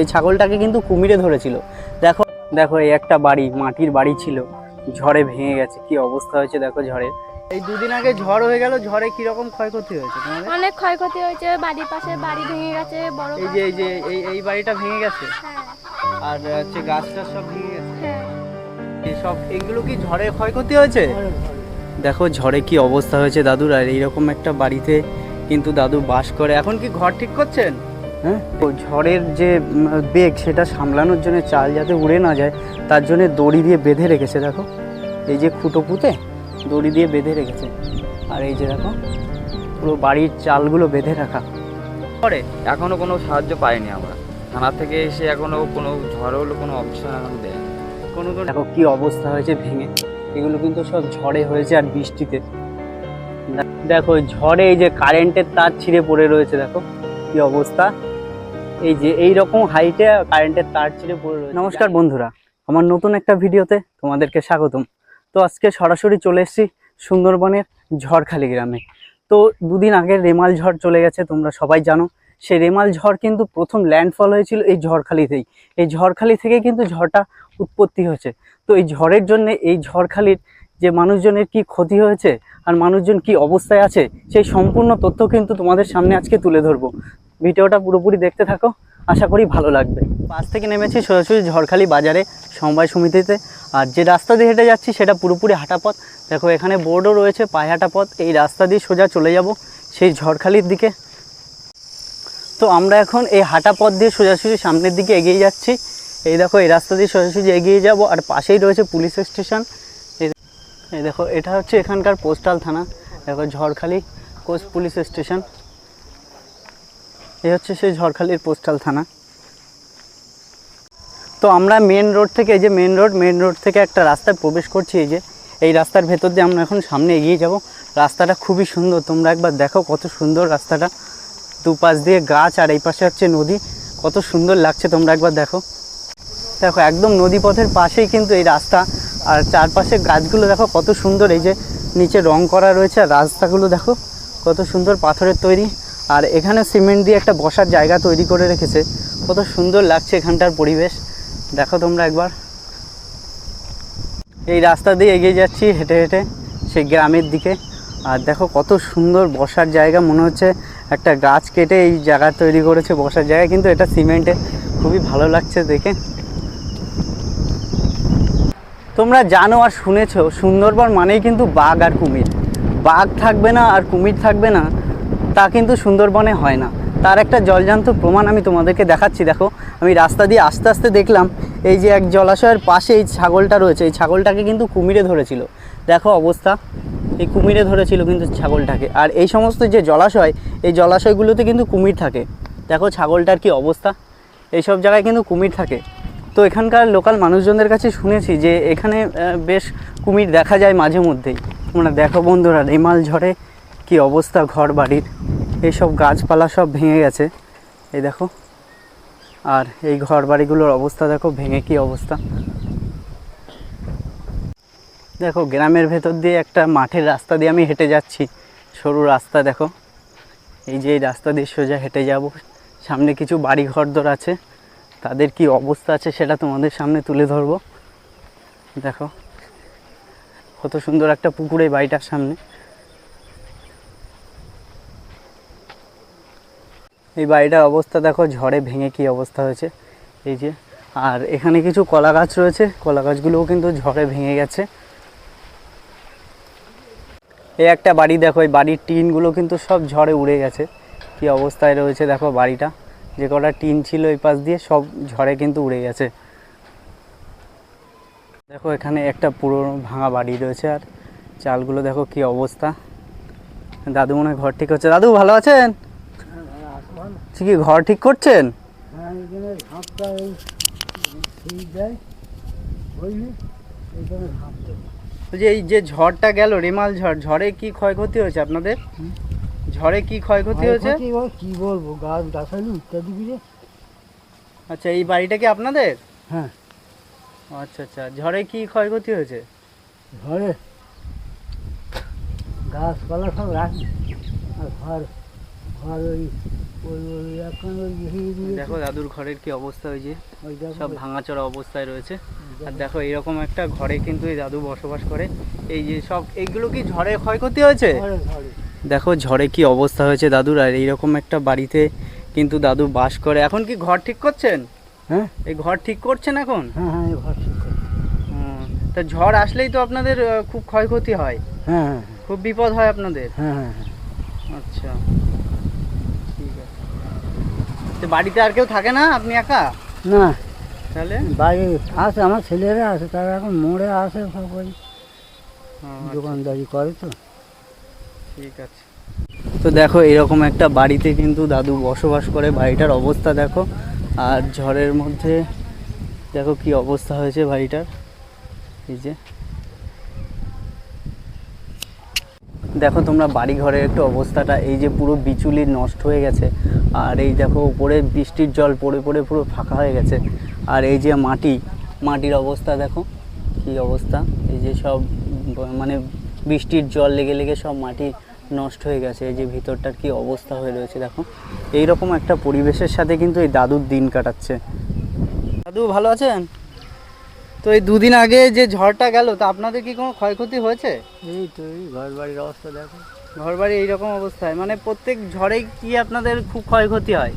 এই ছাগলটাকে কিন্তু কুমিরে ধরেছিল। দেখো দেখো এই একটা বাড়ি মাটির বাড়ি ছিল। ঝড়ে ভেঙে গেছে। কি অবস্থা হয়েছে দেখো ঝড়ে। এই দুদিন আগে ঝড় হয়ে গেল ঝড়ে কি রকম ক্ষয়ক্ষতি হয়েছে তোমাদের? অনেক ক্ষয়ক্ষতি হয়েছে বাড়ির পাশে বাড়ি ভেঙে গেছে বড় এই যে এই যে এই এই বাড়িটা ভেঙে গেছে? হ্যাঁ। আর হচ্ছে গাছটা সব ভেঙে গেছে? হ্যাঁ। এই সব এগুলো কি ঝড়ে ক্ষয়ক্ষতি হয়েছে? দেখো ঝড়ে কি অবস্থা হয়েছে দাদুর। আর এইরকম একটা বাড়িতে কিন্তু দাদু বাস করে। এখন কি ঘর ঠিক করছেন? হ্যাঁ? তো ঝড়ের যে বেগ সেটা সামলানোর জন্য চাল যাতে উড়ে না যায় তার জন্য দড়ি দিয়ে বেঁধে রেখেছে দেখো। এই যে খুঁটো পুঁতে দড়ি দিয়ে বেঁধে রেখেছে। আর এই যে দেখো পুরো বাড়ির চালগুলো বেঁধে রাখা। করে এখনও কোনো সাহায্য পাইনি আমরা। থানা থেকে এসে এখনও কোনো ঝড় হলো কোনো অপশন এখন দেয় কোনো দেখো কি অবস্থা হয়েছে ভেঙে। এগুলো কিন্তু সব ঝড়ে হয়েছে আর বৃষ্টিতে। দেখো ঝড়ে এই যে কারেন্টের তার ছিঁড়ে পড়ে রয়েছে দেখো। কি অবস্থা? এই যে এই রকম হাইটে কারেন্টের তার ছিঁড়ে পড়ে রয়েছে। নমস্কার বন্ধুরা, আমার নতুন একটা ভিডিওতে তোমাদেরকে স্বাগতম। তো আজকে সরাসরি চলে এসেছি সুন্দরবনের ঝড়খালি গ্রামে। তো দুদিন আগে রেমাল ঝড় চলে গেছে, তোমরা সবাই জানো। সেই রেমাল ঝড় কিন্তু প্রথম ল্যান্ডফল হয়েছিল এই ঝড়খালিতেই। এই ঝড়খালি থেকে কিন্তু ঝড়টা উৎপত্তি হয়েছে। তো এই ঝড়ের জন্য এই ঝড়খালির যে মানুষজনের কি ক্ষতি হয়েছে আর মানুষজন কি অবস্থায় আছে, সেই সম্পূর্ণ তথ্য কিন্তু তোমাদের সামনে আজকে তুলে ধরবো। ভিডিওটা পুরোপুরি দেখতে থাকো। আশা করি ভালো লাগবে। বাস থেকে নেমেছি সোজাসুজি ঝড়খালি বাজারে সমবায় সমিতিতে। আর যে রাস্তা দিয়ে হেঁটে যাচ্ছি সেটা পুরোপুরি হাঁটা পথ দেখো, এখানে বোর্ডও রয়েছে, পায়ে হাঁটা পথ। এই রাস্তা দিয়ে সোজা চলে যাব সেই ঝড়খালির দিকে। তো আমরা এখন এই হাঁটা পথ দিয়ে সোজাসুজি সামনের দিকে এগিয়ে যাচ্ছি। এই দেখো, এই রাস্তা দিয়ে সোজাসুজি এগিয়ে যাব। আর পাশেই রয়েছে পুলিশ স্টেশন। এই- দেখো, এটা হচ্ছে এখানকার পোস্টাল থানা। দেখো, ঝড়খালি কোস্ট পুলিশ স্টেশন। এই হচ্ছে সেই ঝড়খালির পোস্টাল থানা। তো আমরা মেন রোড থেকে, এই যে মেন রোড মেন রোড থেকে একটা রাস্তায় প্রবেশ করছি, এই যে, এই রাস্তার ভেতর দিয়ে আমরা এখন সামনে এগিয়ে যাব। রাস্তাটা খুবই সুন্দর, তোমরা একবার দেখো কত সুন্দর রাস্তাটা। দুপাশ দিয়ে গাছ আর এই পাশে হচ্ছে নদী, কত সুন্দর লাগছে তোমরা একবার দেখো। দেখো, একদম নদী পথের পাশেই কিন্তু এই রাস্তা, আর চারপাশে গাছগুলো দেখো কত সুন্দর, এই যে নিচে রং করা রয়েছে, আর রাস্তাগুলো দেখো কত সুন্দর পাথরের তৈরি। আর এখানে সিমেন্ট দিয়ে একটা বসার জায়গা তৈরি করে রেখেছে। কত সুন্দর লাগছে এখানটার পরিবেশ। দেখো তোমরা একবার। এই রাস্তা দিয়ে এগিয়ে যাচ্ছি হেঁটে হেঁটে, সেই গ্রামের দিকে। আর দেখো কত সুন্দর বসার জায়গা, মনে হচ্ছে একটা গাছ কেটে এই জায়গা তৈরি করেছে বসার জায়গা, কিন্তু এটা সিমেন্টে। খুবই ভালো লাগছে দেখে। তোমরা জানো আর শুনেছো, সুন্দরবন মানেই কিন্তু বাঘ আর কুমির। বাঘ থাকবে না আর কুমির থাকবে না। তা কিন্তু সুন্দরবনে হয় না। তার একটা জলজান্ত প্রমাণ আমি তোমাদেরকে দেখাচ্ছি, দেখো। আমি রাস্তা দিয়ে আস্তে আস্তে দেখলাম, এই যে এক জলাশয়ের পাশে এই ছাগলটা রয়েছে, এই ছাগলটাকে কিন্তু কুমিরে ধরেছিল। দেখো অবস্থা, এই কুমিরে ধরেছিল কিন্তু ছাগলটাকে। আর এই সমস্ত যে জলাশয়, এই জলাশয়গুলোতে কিন্তু কুমির থাকে। দেখো ছাগলটার কি অবস্থা, এইসব জায়গায় কিন্তু কুমির থাকে। তো এখানকার লোকাল মানুষজনদের কাছে শুনেছি যে এখানে বেশ কুমির দেখা যায় মাঝে মধ্যেই। তোমরা দেখো বন্ধুরা, রেমাল ঝড়ে কি অবস্থা ঘর বাড়ির? এইসব গাছপালা সব ভেঙে গেছে। এই দেখো। আর এই ঘর বাড়িগুলোর অবস্থা দেখো, ভেঙে কি অবস্থা। দেখো, গ্রামের ভেতর দিয়ে একটা মাঠের রাস্তা দিয়ে আমি হেঁটে যাচ্ছি। সরু রাস্তা দেখো। এই যে এই রাস্তা দিয়ে সোজা হেঁটে যাব। সামনে কিছু বাড়ি ঘরদোর আছে। তাদের কি অবস্থা আছে সেটা তোমাদের সামনে তুলে ধরবো। দেখো। কত সুন্দর একটা পুকুরে বাড়িটার সামনে। এই বাড়িটার অবস্থা দেখো, ঝড়ে ভেঙে কি অবস্থা হয়েছে। এই যে, আর এখানে কিছু কলা গাছ রয়েছে, কলা গাছগুলোও কিন্তু ঝড়ে ভেঙে গেছে। এই একটা বাড়ি দেখো, এই বাড়ির টিনগুলো কিন্তু সব ঝড়ে উড়ে গেছে। কি অবস্থায় রয়েছে দেখো বাড়িটা। যে কটা টিন ছিল এই পাশ দিয়ে সব ঝড়ে কিন্তু উড়ে গেছে। দেখো এখানে একটা পুরো ভাঙা বাড়ি রয়েছে, আর চালগুলো দেখো কি অবস্থা। দাদু মনে হয় ঘর ঠিক হচ্ছে দাদু, ভালো আছেন? কি ঘর ঠিক করছেন? বলছি, এই যে ঝড়টা গেল রেমাল ঝড় ঝড়ে কি ক্ষয়ক্ষতি হয়েছে আপনাদের? ঝড়ে কি ক্ষয়ক্ষতি হয়েছে? কি বলব গাছ গাছালি ইত্যাদি আচ্ছা এই বাড়িটা কি আপনাদের? হ্যাঁ। আচ্ছা আচ্ছা ঝড়ে কি ক্ষয়ক্ষতি হয়েছে? ঘরে গাছপালা সব রাখি। আর ঘর ঘর ওই দেখো দাদুর ঘরের কি অবস্থা হয়েছে সব ভাঙাচোরা অবস্থায় রয়েছে। আর দেখো এরকম একটা ঘরে কিন্তু এই দাদু বসবাস করে। এই যে সব এইগুলো কি ঝড়ে ক্ষয়ক্ষতি হয়েছে? দেখো ঝড়ে কি অবস্থা হয়েছে দাদুর আর এইরকম একটা বাড়িতে কিন্তু দাদু বাস করে। এখন কি ঘর ঠিক করছেন? হ্যাঁ। এই ঘর ঠিক করছেন এখন? হ্যাঁ হ্যাঁ ঘর ঠিক তা ঝড় আসলেই তো আপনাদের খুব ক্ষয়ক্ষতি হয় হ্যাঁ হ্যাঁ। খুব বিপদ হয় আপনাদের? হ্যাঁ হ্যাঁ হ্যাঁ। আচ্ছা। তো বাড়িতে আর কেউ থাকে না আপনি একা? না। তাহলে? বাড়ি আছে আমার ছেলেরা আছে তারা এখন মোড়ে আসে সব ওই ও, আচ্ছা, দোকানদারি করে তো। ঠিক আছে। তো দেখো এরকম একটা বাড়িতে কিন্তু দাদু বসবাস করে। বাড়িটার অবস্থা দেখো আর ঝড়ের মধ্যে দেখো কি অবস্থা হয়েছে বাড়িটার। এই যে। দেখো তোমরা বাড়ি ঘরের একটু অবস্থাটা, এই যে পুরো বিচুলি নষ্ট হয়ে গেছে, আর এই দেখো উপরে বৃষ্টির জল পড়ে পড়ে পুরো ফাঁকা হয়ে গেছে, আর এই যে মাটি, মাটির অবস্থা দেখো, কি অবস্থা, এই যে সব মানে বৃষ্টির জল লেগে লেগে সব মাটি নষ্ট হয়ে গেছে, এই যে ভিতরটার কি অবস্থা হয়ে রয়েছে দেখো এই রকম একটা পরিবেশের সাথে কিন্তু এই দাদুর দিন কাটাচ্ছে। দাদু ভালো আছেন? তো এই দুদিন আগে যে ঝড়টা গেল তা আপনাদের কি কোনো ক্ষয়ক্ষতি হয়েছে? এই তো এই ঘর বাড়ির অবস্থা দেখো। ঘর বাড়ি এইরকম অবস্থায় মানে প্রত্যেক ঝড়েই কি আপনাদের খুব ক্ষয়ক্ষতি হয়?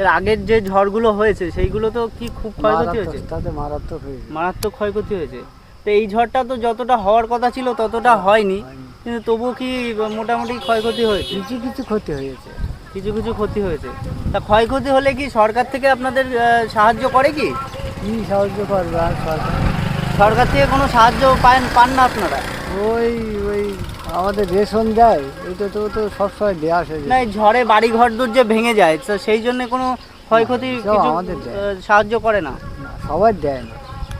এর আগের যে ঝড়গুলো হয়েছে সেইগুলো তো কি খুব ক্ষয়ক্ষতি হয়েছে? তাতে মারাত্মক হয়েছে। মারাত্মক ক্ষয়ক্ষতি হয়েছে। তো এই ঝড়টা তো যতটা হওয়ার কথা ছিল ততটা হয়নি। কিন্তু তবুও কি মোটামুটি ক্ষয়ক্ষতি হয়েছে? কিছু কিছু ক্ষতি হয়েছে। কিছু কিছু ক্ষতি হয়েছে। তা ক্ষয়ক্ষতি হলে কি সরকার থেকে আপনাদের আহ, সাহায্য করে কি? কি সাহায্য করবে আর সরকার? সরকার থেকে কোনো সাহায্য পান পান না আপনারা? ওই ওই আমাদের রেশন দেয় এটা তো তো সবসময় দেওয়া আসে না এই ঝড়ে বাড়ি ঘর দূর যে ভেঙে যায় তো সেই জন্য কোনো ক্ষয়ক্ষতি সব কিছু আমাদের দেয়। আহ, সাহায্য করে না সবাই দেয় না।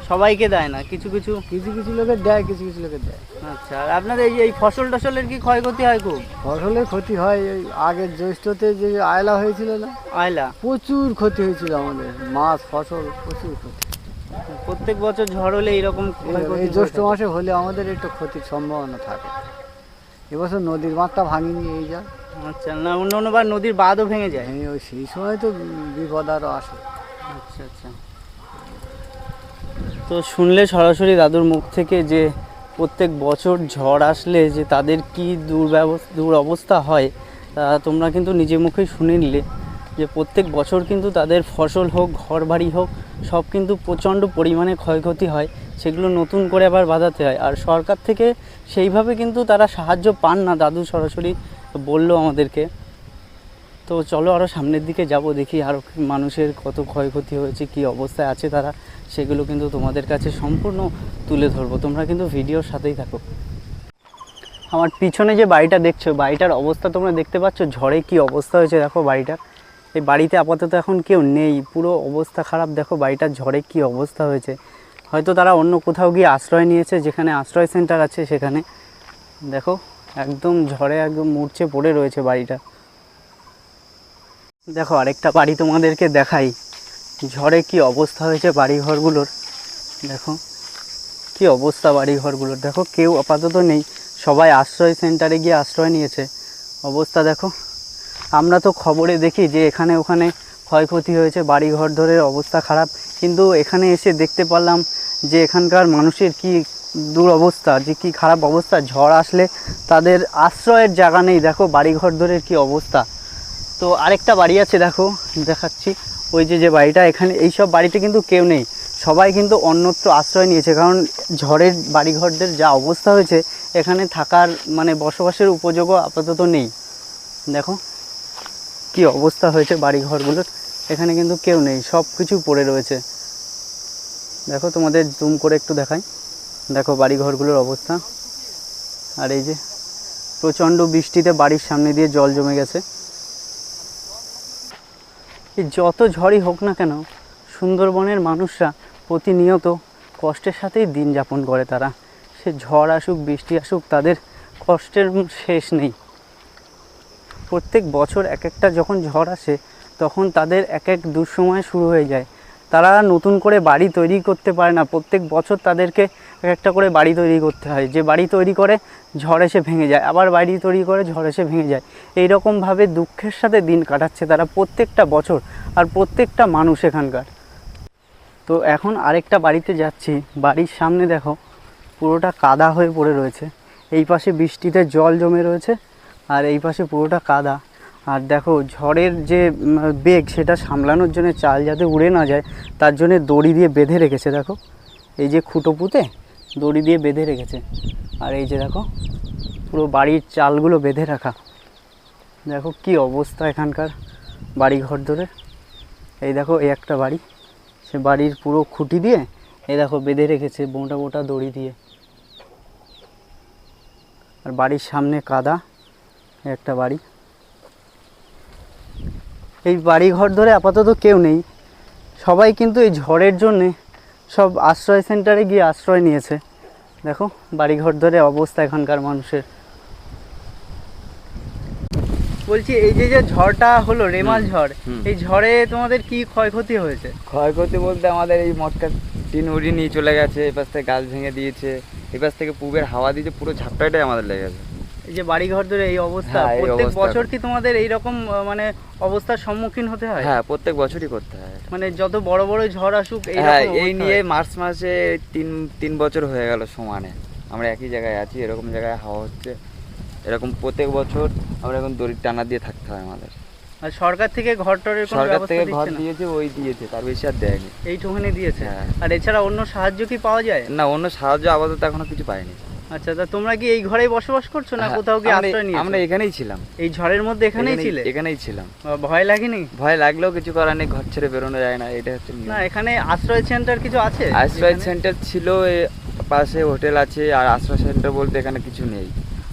সবাইকে দেয় না কিছু কিছু? কিছু কিছু লোকের দেয় কিছু কিছু লোকের দেয়। আচ্ছা আর আপনাদের এই যে এই ফসল টসলের কি ক্ষয়ক্ষতি হয় খুব? ফসলের ক্ষতি হয় এই আগের জ্যৈষ্ঠতে যে আয়লা হয়েছিল না? আয়লা? প্রচুর ক্ষতি হয়েছিল আমাদের মাছ ফসল প্রচুর ক্ষতি। প্রত্যেক বছর ঝড় হলে এইরকম এই- জ্যৈষ্ঠ মাসে হলে আমাদের একটু ক্ষতির সম্ভাবনা থাকে। এবছর নদীর মাত্রা ভাঙিনি এই যা। আচ্ছা না অন্য অন্যবার নদীর বাঁধও ভেঙে যায়। সেই সময় তো বিপদ আরও আসে। আচ্ছা আচ্ছা। তো শুনলে সরাসরি দাদুর মুখ থেকে যে প্রত্যেক বছর ঝড় আসলে যে তাদের কি দুর্ব্যবস্থা দুরবস্থা হয়, তা তোমরা কিন্তু নিজে মুখেই শুনে নিলে। যে প্রত্যেক বছর কিন্তু তাদের ফসল হোক ঘর বাড়ি হোক, সব কিন্তু প্রচণ্ড পরিমাণে ক্ষয়ক্ষতি হয়। সেগুলো নতুন করে আবার বাঁধাতে হয়। আর সরকার থেকে সেইভাবে কিন্তু তারা সাহায্য পান না, দাদু সরাসরি বলল আমাদেরকে। তো চলো আরও সামনের দিকে যাব, দেখি আরও মানুষের কত ক্ষয়ক্ষতি হয়েছে, কি অবস্থায় আছে তারা। সেগুলো কিন্তু তোমাদের কাছে সম্পূর্ণ তুলে ধরবো। তোমরা কিন্তু ভিডিওর সাথেই থাকো। আমার পিছনে যে বাড়িটা দেখছ, বাড়িটার অবস্থা তোমরা দেখতে পাচ্ছ? ঝড়ে কি অবস্থা হয়েছে দেখো বাড়িটার এই বাড়িতে আপাতত এখন কেউ নেই। পুরো অবস্থা খারাপ। দেখো বাড়িটার ঝড়ে কি অবস্থা হয়েছে। হয়তো তারা অন্য কোথাও গিয়ে আশ্রয় নিয়েছে, যেখানে আশ্রয় সেন্টার আছে সেখানে। দেখো, একদম ঝড়ে একদম মূর্ছে পড়ে রয়েছে বাড়িটা। দেখো, আরেকটা বাড়ি তোমাদেরকে দেখাই। ঝড়ে কি অবস্থা হয়েছে বাড়ি ঘরগুলোর দেখো, কি অবস্থা বাড়িঘরগুলোর? দেখো, কেউ আপাতত নেই। সবাই আশ্রয় সেন্টারে গিয়ে আশ্রয় নিয়েছে। অবস্থা দেখো। আমরা তো খবরে দেখি যে এখানে ওখানে ক্ষয়ক্ষতি হয়েছে বাড়ি ঘর ধরে অবস্থা খারাপ। কিন্তু এখানে এসে দেখতে পারলাম যে এখানকার মানুষের কি দুরবস্থা, যে কি খারাপ অবস্থা। ঝড় আসলে তাদের আশ্রয়ের জায়গা নেই। দেখো বাড়ি ঘর ধরে কি অবস্থা। তো আরেকটা বাড়ি আছে, দেখো, দেখাচ্ছি। ওই যে যে বাড়িটা, এখানে এই সব বাড়িতে কিন্তু কেউ নেই। সবাই কিন্তু অন্যত্র আশ্রয় নিয়েছে, কারণ ঝড়ের বাড়িঘরদের যা অবস্থা হয়েছে, এখানে থাকার মানে বসবাসের উপযোগও আপাতত নেই। দেখো, কি অবস্থা হয়েছে বাড়িঘরগুলোর এখানে কিন্তু কেউ নেই সব কিছু পড়ে রয়েছে। দেখো, তোমাদের জুম করে একটু দেখাই। দেখো, বাড়িঘরগুলোর অবস্থা। আর এই যে, প্রচণ্ড বৃষ্টিতে বাড়ির সামনে দিয়ে জল জমে গেছে। যত ঝড়ই হোক না কেন, সুন্দরবনের মানুষরা প্রতিনিয়ত কষ্টের সাথেই দিন যাপন করে তারা। সে ঝড় আসুক, বৃষ্টি আসুক, তাদের কষ্টের শেষ নেই। প্রত্যেক বছর এক একটা যখন ঝড় আসে, তখন তাদের এক এক দুঃসময় শুরু হয়ে যায়। তারা নতুন করে বাড়ি তৈরি করতে পারে না। প্রত্যেক বছর তাদেরকে এক একটা করে বাড়ি তৈরি করতে হয়। যে বাড়ি তৈরি করে, ঝড় এসে ভেঙে যায়। আবার বাড়ি তৈরি করে, ঝড় এসে ভেঙে যায়। এই রকমভাবে দুঃখের সাথে দিন কাটাচ্ছে তারা প্রত্যেকটা বছর আর প্রত্যেকটা মানুষ এখানকার। তো এখন আরেকটা বাড়িতে যাচ্ছি। বাড়ির সামনে দেখো, পুরোটা কাদা হয়ে পড়ে রয়েছে। এই পাশে বৃষ্টিতে জল জমে রয়েছে আর এই পাশে পুরোটা কাদা। আর দেখো ঝড়ের যে বেগ সেটা সামলানোর জন্য চাল যাতে উড়ে না যায়, তার জন্য দড়ি দিয়ে বেঁধে রেখেছে, দেখো। এই যে খুঁটো পুঁতে দড়ি দিয়ে বেঁধে রেখেছে। আর এই যে দেখো, পুরো বাড়ির চালগুলো বেঁধে রাখা। দেখো কি অবস্থা এখানকার বাড়ি ঘর ধরে। এই দেখো, এই একটা বাড়ি। সে বাড়ির পুরো খুঁটি দিয়ে এই দেখো বেঁধে রেখেছে মোটা মোটা দড়ি দিয়ে। আর বাড়ির সামনে কাদা, একটা বাড়ি। এই বাড়ি ঘর ধরে আপাতত কেউ নেই। সবাই কিন্তু এই ঝড়ের জন্যে সব আশ্রয় সেন্টারে গিয়ে আশ্রয় নিয়েছে। দেখো বাড়িঘর ধরে অবস্থা এখানকার মানুষের। বলছি এই যে যে ঝড়টা হলো রেমাল ঝড় এই ঝড়ে তোমাদের কি ক্ষয়ক্ষতি হয়েছে? ক্ষয়ক্ষতি বলতে আমাদের এই মটকা টিন উড়িয়ে নিয়ে চলে গেছে এপাশ থেকে গাছ ভেঙে দিয়েছে এপাশ থেকে পুবের হাওয়া দিয়েছে পুরো ঝাপটাটাই আমাদের লেগেছে যে বাড়ি ঘর ধরে এই অবস্থা হ্যাঁ, প্রত্যেক বছর কি তোমাদের এইরকম আহ, মানে অবস্থার সম্মুখীন হতে হয়? হ্যাঁ প্রত্যেক বছরই করতে হয়। মানে যত বড় বড় ঝড় আসুক হ্যাঁ এই নিয়ে মার্চ মাসে তিন তিন বছর হয়ে গেল সমানে। আমরা একই জায়গায় আছি এরকম জায়গায় হাওয়া হচ্ছে। এরকম প্রত্যেক বছর আমরা এখন দড়ির টানা দিয়ে থাকতে হয় আমাদের। আর সরকার থেকে ঘর টরের কোনো সরকার থেকে ঘর দিয়েছে ওই দিয়েছে তার বেশি আর দেয়নি। এইটুখানি দিয়েছে? হ্যাঁ। আর এছাড়া অন্য সাহায্য কি পাওয়া যায়? না অন্য সাহায্য আপাতত এখনও কিছু পাইনি। আচ্ছা তা তোমরা কি এই ঘরেই বসবাস করছ না হ্যাঁ, কোথাও কি আশ্রয় নিয়েছো? আমরা এখানেই ছিলাম। এই ঝড়ের মধ্যে এখানেই ছিলে? এখানেই ছিলাম। ভয় লাগেনি? ভয় লাগলেও কিছু করার নেই ঘর ছেড়ে বেরোনো যায় না এটা হচ্ছে না এখানে আশ্রয় সেন্টার কিছু আছে? আশ্রয় সেন্টার ছিল পাশে হোটেল আছে আর আশ্রয় সেন্টার বলতে এখানে কিছু নেই।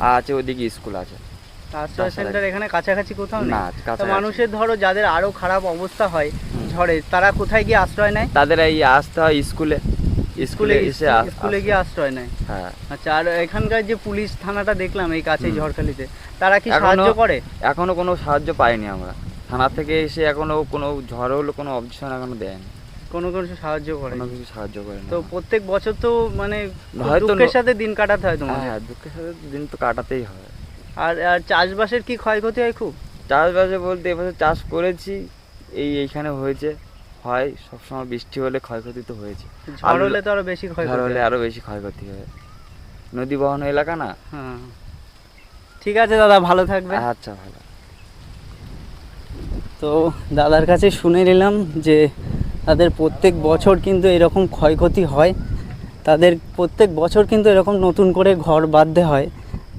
আর আছে ওদিকে স্কুল আছে। আশ্রয় সেন্টার এখানে কাছাকাছি কোথাও না। মানুষের ধরো যাদের আরও খারাপ অবস্থা হয় ঝড়ে তারা কোথায় গিয়ে আশ্রয় নেয়? তাদের এই আসতে হয় স্কুলে স্কুলে এসে স্কুলে গিয়ে আশ্রয় নেয়। হ্যাঁ। আচ্ছা আর এখানকার যে পুলিশ থানাটা দেখলাম এই হুম। ঝড়খালিতে তারা কি সাহায্য করে? এখনও কোনো সাহায্য পাইনি আমরা। থানা থেকে এসে এখনও কোনো ঝড় হলো কোনো অবজেকশন এখনও দেয়নি। কোনো কিছু সাহায্য করে? কোনো কিছু সাহায্য করে না। তো প্রত্যেক বছর তো মানে দুঃখের সাথে দিন কাটাতে হয় তোমাদের? হ্যাঁ দুঃখের সাথে দিন তো কাটাতেই হয়। আর আর চাষবাসের কি ক্ষয়ক্ষতি হয় খুব? চাষবাসে বলতে এবছর চাষ করেছি এই এইখানে হয়েছে। হয় সবসময় বৃষ্টি হলে ক্ষয়ক্ষতি তো হয়েছে। ঝড় হলে তো আরও বেশি ঝড় ক্ষয়ক্ষতি হলে। আরও বেশি ক্ষয়ক্ষতি হয়। নদী বহন এলাকা না? হ্যাঁ। ঠিক আছে দাদা ভালো থাকবে আচ্ছা ভালো। তো দাদার কাছে শুনে নিলাম যে তাদের প্রত্যেক বছর কিন্তু এরকম ক্ষয়ক্ষতি হয়। তাদের প্রত্যেক বছর কিন্তু এরকম নতুন করে ঘর বাঁধতে হয়।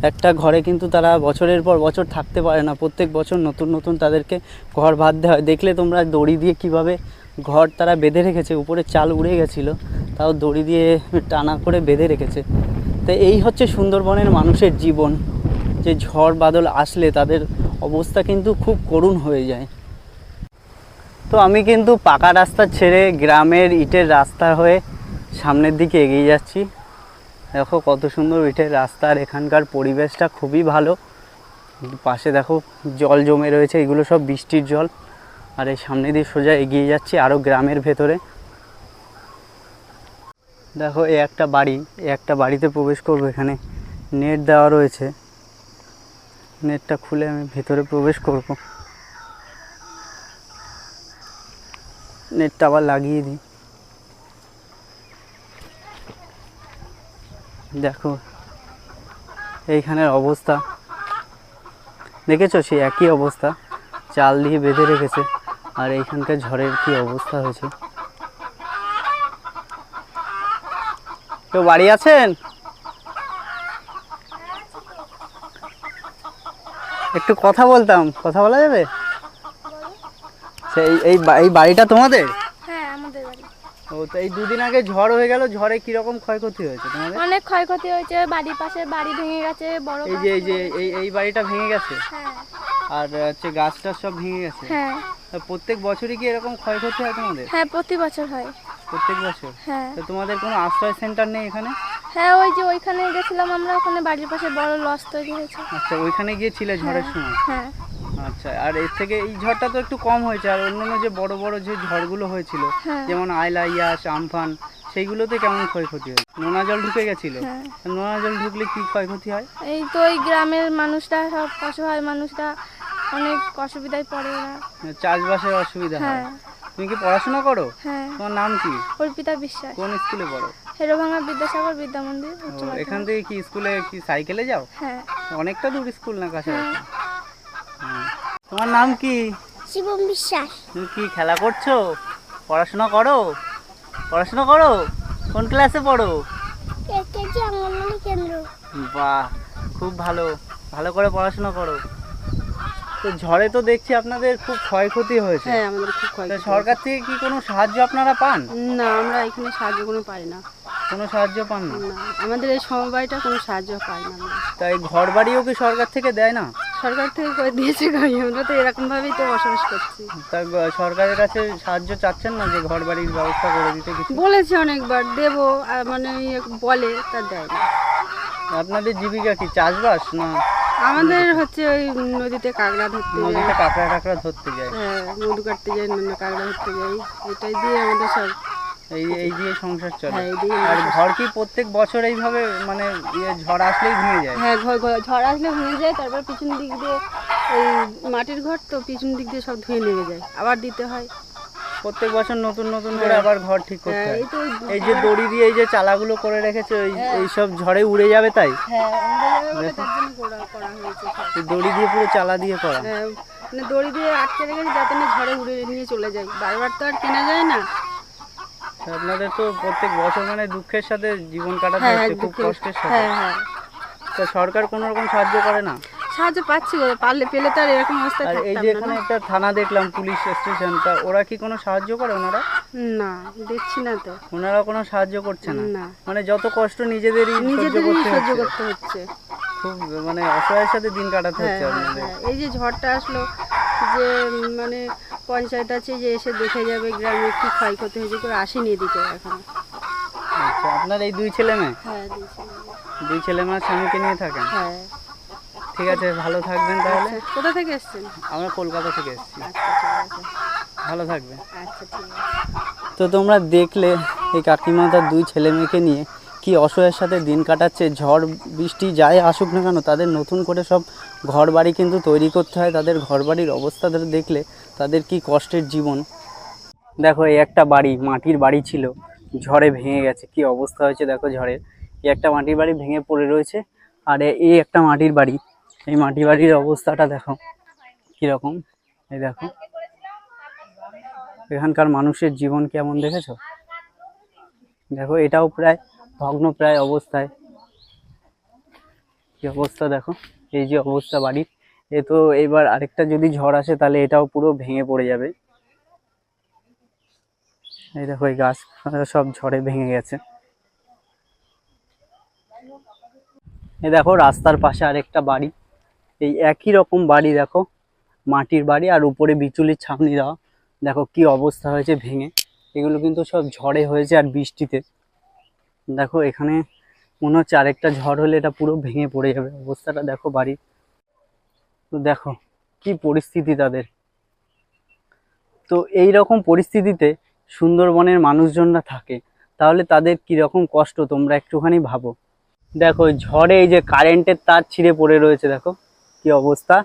একটা ঘরে কিন্তু তারা বছরের পর বছর থাকতে পারে না। প্রত্যেক বছর নতুন নতুন তাদেরকে ঘর বাঁধতে হয়। দেখলে তোমরা দড়ি দিয়ে কীভাবে ঘর তারা বেঁধে রেখেছে, উপরে চাল উড়ে গেছিল, তাও দড়ি দিয়ে টানা করে বেঁধে রেখেছে। তো এই হচ্ছে সুন্দরবনের মানুষের জীবন, যে ঝড় বাদল আসলে তাদের অবস্থা কিন্তু খুব করুণ হয়ে যায়। তো আমি কিন্তু পাকা রাস্তা ছেড়ে গ্রামের ইটের রাস্তা হয়ে সামনের দিকে এগিয়ে যাচ্ছি। দেখো কত সুন্দর ইটের রাস্তা, আর এখানকার পরিবেশটা খুবই ভালো। পাশে দেখো জল জমে রয়েছে, এগুলো সব বৃষ্টির জল। আর এই সামনে দিয়ে সোজা এগিয়ে যাচ্ছি আরও গ্রামের ভেতরে। দেখো এই একটা বাড়ি, এ একটা বাড়িতে প্রবেশ করব এখানে। নেট দেওয়া রয়েছে। নেটটা খুলে আমি ভেতরে প্রবেশ করব। নেটটা আবার লাগিয়ে দিই। দেখো, এইখানের অবস্থা। দেখেছ সেই একই অবস্থা? চাল দিয়ে বেঁধে রেখেছে। আর এইখানকার ঝড়ের কি অবস্থা হয়েছে? কেউ বাড়ি আছেন? একটু কথা বলতাম কথা বলা যাবে? সেই এই এই বাড়িটা তোমাদের? হ্যাঁ ও তো এই দুদিন আগে ঝড় হয়ে গেল ঝড়ে কীরকম ক্ষয়ক্ষতি হয়েছে তোমাদের? অনেক ক্ষয়ক্ষতি হয়েছে বাড়ির পাশে বাড়ি ভেঙে গেছে বড় এই যে এই যে এই এই বাড়িটা ভেঙে গেছে? হ্যাঁ। আর হচ্ছে গাছটা সব ভেঙে গেছে? হ্যাঁ। প্রত্যেক বছরই কি এরকম ক্ষয়ক্ষতি হয় তোমাদের? হ্যাঁ প্রতি বছর হয়। প্রত্যেক বছর? হ্যাঁ। তো তোমাদের কোনো আশ্রয় সেন্টার নেই এখানে? হ্যাঁ ওই যে ওইখানে গেছিলাম আমরা ওখানে বাড়ির পাশে বড় লস তৈরি হয়েছে। আচ্ছা ওইখানে গিয়েছিলে ঝড়ের হ্যাঁ, সময়? হ্যাঁ। আচ্ছা আর এর থেকে এই ঝড়টা তো একটু কম হয়েছে আর অন্যান্য যে বড় বড় যে ঝড়গুলো হয়েছিল হ্যাঁ। যেমন আয়লা ইয়াস আমফান সেইগুলোতে কেমন ক্ষয়ক্ষতি হয় নোনা জল ঢুকে গেছিল। হ্যাঁ। নোনা জল ঢুকলে কি ক্ষয়ক্ষতি হয়? এই তো ওই গ্রামের মানুষরা সব অসহায় মানুষরা অনেক অসুবিধায় পড়ে ওরা। চাষবাসের অসুবিধা হয়। হ্যাঁ। তুমি কি পড়াশোনা করো? হ্যাঁ। তোমার নাম কি? অর্পিতা বিশ্বাস। কোন স্কুলে পড়ো? হেরোভাঙা বিদ্যাসাগর বিদ্যা মন্দির এখান থেকে কি স্কুলে কি সাইকেলে যাও? হ্যাঁ। অনেকটা দূর স্কুল না কাছাকাছি? হ্যাঁ। তোমার নাম কি? শিবম বিশ্বাস। তুমি কি খেলা করছ? পড়াশোনা করো? পড়াশোনা করো? কোন ক্লাসে পড়ো? কেজি অঙ্গনওয়াড়ি কেন্দ্র। বাহ খুব ভালো। ভালো করে পড়াশোনা করো। তো ঝড়ে তো দেখছি আপনাদের খুব ক্ষয়ক্ষতি হয়েছে। হ্যাঁ আমাদের খুব ক্ষয় তো সরকার থেকে কি কোনো সাহায্য আপনারা পান? না আমরা এখানে সাহায্য কোনো পাই না। কোনো সাহায্য পান না? না আমাদের এই সমবায়টা কোনো সাহায্য পাই না আমরা। তাই ঘর বাড়িও কি সরকার থেকে দেয় না? সরকার থেকে করে দিয়েছে গাড়ি আমরা তো এরকম ভাবেই তো বসবাস করছি। তা গ- সরকারের কাছে সাহায্য চাচ্ছেন না যে ঘর বাড়ির ব্যবস্থা করে দিতে কিছু? বলেছে অনেকবার দেবো আর মানে ইয়ে বলে তা দেয় না। আপনাদের জীবিকা কি চাষবাস না আমাদের হচ্ছে ওই নদীতে কাঁকড়া ধরতে যাই। নদীতে কাঁকড়া কাঁকড়া ধরতে যায় হ্যাঁ মধু কাটতে যাই না কাঁকড়া ধরতে যাই। এটাই দিয়ে আমাদের সব এই এই দিয়ে সংসার চলে। হ্যাঁ আর ঘর কি প্রত্যেক বছর এইভাবে মানে ইয়ে ঝড় আসলেই ভেঙে যায়? হ্যাঁ ঘর ঘর- ঝড় আসলে ভেঙে যায় তারপর পিছন দিক দিয়ে এই মাটির ঘর তো পিছন দিক দিয়ে সব ধুয়ে নেমে যায়। আবার দিতে হয়। প্রত্যেক বছর নতুন নতুন করে আবার ঘর ঠিক করতে হ্যাঁ হয়। এই যে দড়ি দিয়ে এই যে চালাগুলো করে রেখেছে ওই এইসব ঝড়ে উড়ে যাবে তাই? হ্যাঁ দড়ি দিয়ে পুরো চালা দিয়ে করা। হ্যাঁ, মানে দড়ি দিয়ে আটকে রেখেছে যাতে না ঝড়ে উড়ে নিয়ে চলে যায়। বারবার তো আর কেনা যায় না। আপনাদের তো প্রত্যেক বছর মানে দুঃখের সাথে জীবন কাটাতে হ্যাঁ হ্যাঁ হচ্ছে খুব কষ্টের সাথে। হ্যাঁ হ্যাঁ। তা সরকার কোনো রকম সাহায্য করে না? সাহায্য পাচ্ছি পারলে পেলে তো আর এরকম অবস্থায় আর এই যে এখানে একটা থানা দেখলাম পুলিশ স্টেশনটা ওরা কি কোনো সাহায্য করে ওনারা? না দেখছি না তো। ওনারা কোনো সাহায্য করছে না? মানে যত কষ্ট নিজেদেরই নিজেদেরই সহ্য করতে হচ্ছে। খুব মানে অসহায়ের সাথে দিন কাটাতে হ্যাঁ হচ্ছে হ্যাঁ, আপনাদের। হ্যাঁ। এই যে ঝড়টা আসলো যে মানে পঞ্চায়েত আছে যে এসে দেখে যাবে গ্রামে কি ক্ষয়ক্ষতি হয়েছে করে আসেনি এদিকে এখন। আচ্ছা আপনার এই দুই ছেলে মেয়ে? হ্যাঁ। দুই ছেলে মেয়ে। স্বামীকে নিয়ে থাকেন? হ্যাঁ। ঠিক আছে ভালো থাকবেন তাহলে। আচ্ছা, কোথা থেকে এসছেন? আমরা কলকাতা থেকে এসেছি। আচ্ছা ভালো থাকবেন। আচ্ছা ঠিক আছে। তো তোমরা দেখলে এই কাকিমা তার দুই ছেলে মেয়েকে নিয়ে কি অসহায়ের সাথে দিন কাটাচ্ছে ঝড় বৃষ্টি যাই আসুক না কেন তাদের নতুন করে সব ঘর বাড়ি কিন্তু তৈরি করতে হয় তাদের ঘর বাড়ির অবস্থা দেখলে তাদের কি কষ্টের জীবন। দেখো এই একটা বাড়ি মাটির বাড়ি ছিল ঝড়ে ভেঙে গেছে কি অবস্থা হয়েছে দেখো ঝড়ের। এই একটা মাটির বাড়ি ভেঙে পড়ে রয়েছে আর এই একটা মাটির বাড়ি এই মাটি বাড়ির অবস্থাটা দেখো, কীরকম? এই দেখো, এখানকার মানুষের জীবন কেমন দেখেছ? দেখো, এটাও প্রায় ভগ্ন প্রায় অবস্থায়। কি অবস্থা দেখো, এই যে অবস্থা বাড়ির। এ তো এবার আরেকটা যদি ঝড় আসে, তাহলে এটাও পুরো ভেঙে পড়ে যাবে। এই দেখো, এই গাছ সব ঝড়ে ভেঙে গেছে। এ দেখো, রাস্তার পাশে আরেকটা বাড়ি। এই একই রকম বাড়ি দেখো, মাটির বাড়ি আর উপরে বিচুলির ছাউনি দেওয়া। দেখো কি অবস্থা হয়েছে ভেঙে। এগুলো কিন্তু সব ঝড়ে হয়েছে আর বৃষ্টিতে। দেখো এখানে মনে হচ্ছে আরেকটা ঝড় হলে এটা পুরো ভেঙে পড়ে যাবে। অবস্থাটা দেখো বাড়ির তো দেখো কি পরিস্থিতি তাদের। তো এই রকম পরিস্থিতিতে সুন্দরবনের মানুষজনরা থাকে, তাহলে তাদের কি রকম কষ্ট তোমরা একটুখানি ভাবো। দেখো ঝড়ে এই যে কারেন্টের তার ছিঁড়ে পড়ে রয়েছে, দেখো। কি অবস্থা?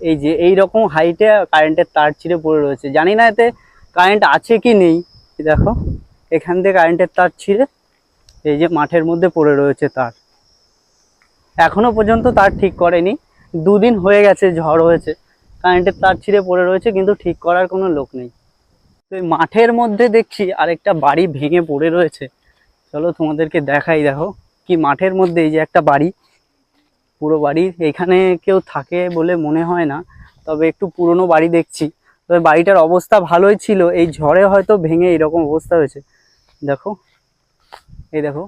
এই যে, এই রকম হাইটে কারেন্টের তার ছিঁড়ে পড়ে রয়েছে। জানি না এতে কারেন্ট আছে কি নেই। দেখো, এখান থেকে কারেন্টের তার ছিঁড়ে এই যে মাঠের মধ্যে পড়ে রয়েছে তার। এখনও পর্যন্ত তার ঠিক করেনি। দুদিন হয়ে গেছে, ঝড় হয়েছে। কারেন্টের তার ছিঁড়ে পড়ে রয়েছে, কিন্তু ঠিক করার কোনো লোক নেই। তো মাঠের মধ্যে দেখছি আরেকটা বাড়ি ভেঙে পড়ে রয়েছে। চলো তোমাদেরকে দেখাই দেখো, কি মাঠের মধ্যে এই যে একটা বাড়ি পুরো বাড়ি এখানে কেউ থাকে বলে মনে হয় না, তবে একটু পুরনো বাড়ি দেখছি। তবে বাড়িটার অবস্থা ভালোই ছিল, এই ঝড়ে হয়তো ভেঙে এরকম অবস্থা হয়েছে। দেখো, এই দেখো,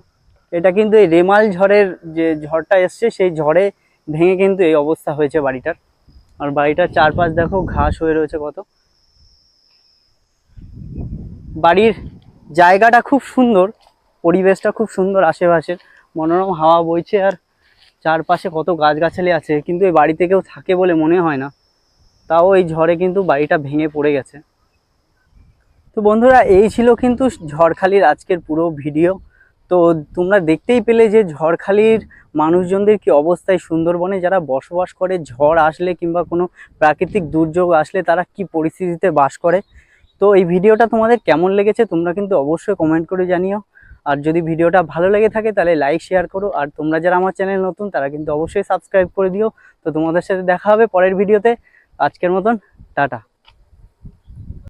এটা কিন্তু এই রেমাল ঝড়ের যে ঝড়টা এসছে, সেই ঝড়ে ভেঙে কিন্তু এই অবস্থা হয়েছে বাড়িটার। আর বাড়িটার চারপাশ দেখো, ঘাস হয়ে রয়েছে কত। বাড়ির জায়গাটা খুব সুন্দর, পরিবেশটা খুব সুন্দর, আশেপাশের মনোরম হাওয়া বইছে আর চারপাশে কত গাছগাছালি আছে, কিন্তু এই বাড়িতে কেউ থাকে বলে মনে হয় না। তাও এই ঝড়ে কিন্তু বাড়িটা ভেঙে পড়ে গেছে। তো বন্ধুরা, এই ছিল কিন্তু ঝড়খালির আজকের পুরো ভিডিও। তো তোমরা দেখতেই পেলে যে ঝড়খালির মানুষজনদের কি অবস্থায় সুন্দরবনে যারা বসবাস করে, ঝড় আসলে কিংবা কোনো প্রাকৃতিক দুর্যোগ আসলে তারা কি পরিস্থিতিতে বাস করে। তো এই ভিডিওটা তোমাদের কেমন লেগেছে, তোমরা কিন্তু অবশ্যই কমেন্ট করে জানিও। আর যদি ভিডিওটা ভালো লেগে থাকে তাহলে লাইক শেয়ার করো। আর তোমরা যারা আমার চ্যানেল নতুন, তারা কিন্তু অবশ্যই সাবস্ক্রাইব করে দিও। তো তোমাদের সাথে দেখা হবে পরের ভিডিওতে আজকের মতন, টাটা।